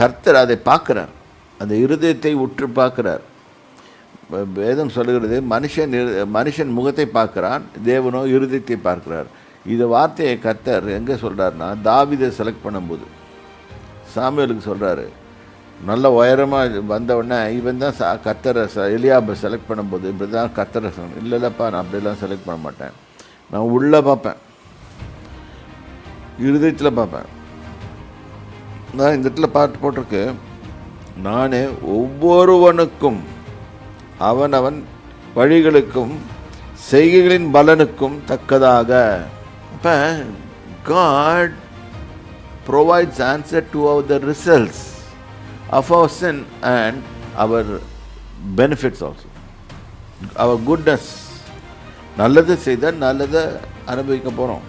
கர்த்தர் அதை பார்க்குறார். அந்த இருதயத்தை உற்று பார்க்குறார். வேதம் சொல்லுகிறது மனுஷன் மனுஷன் முகத்தை பார்க்குறான் தேவனோ இருதயத்தை பார்க்கிறார். இந்த வார்த்தையை கர்த்தர் எங்கே சொல்கிறாருன்னா தாவிதை செலக்ட் பண்ணும்போது. சாமியலுக்கு சொல்கிறாரு நல்ல உயரமாக வந்தவுடனே இவன் தான் சா கத்தரை ச எலியாபை செலக்ட் பண்ணும்போது இப்படி தான் கத்தரை இல்லை இல்லைப்பா நான் அப்படிலாம் செலக்ட் பண்ண மாட்டேன். நான் உள்ளே பார்ப்பேன். இருதயத்தில் பார்ப்பேன். நான் இந்த இடத்துல பாட்டு போட்டிருக்கு. நானே ஒவ்வொருவனுக்கும் அவனவன் வழிகளுக்கும் செய்கைகளின் பலனுக்கும் தக்கதாக. இப்போ God provides answer to our the results of our sin and our benefits also. Our goodness. நல்லது செய்தால் நல்லதை அனுபவிக்க போகிறோம்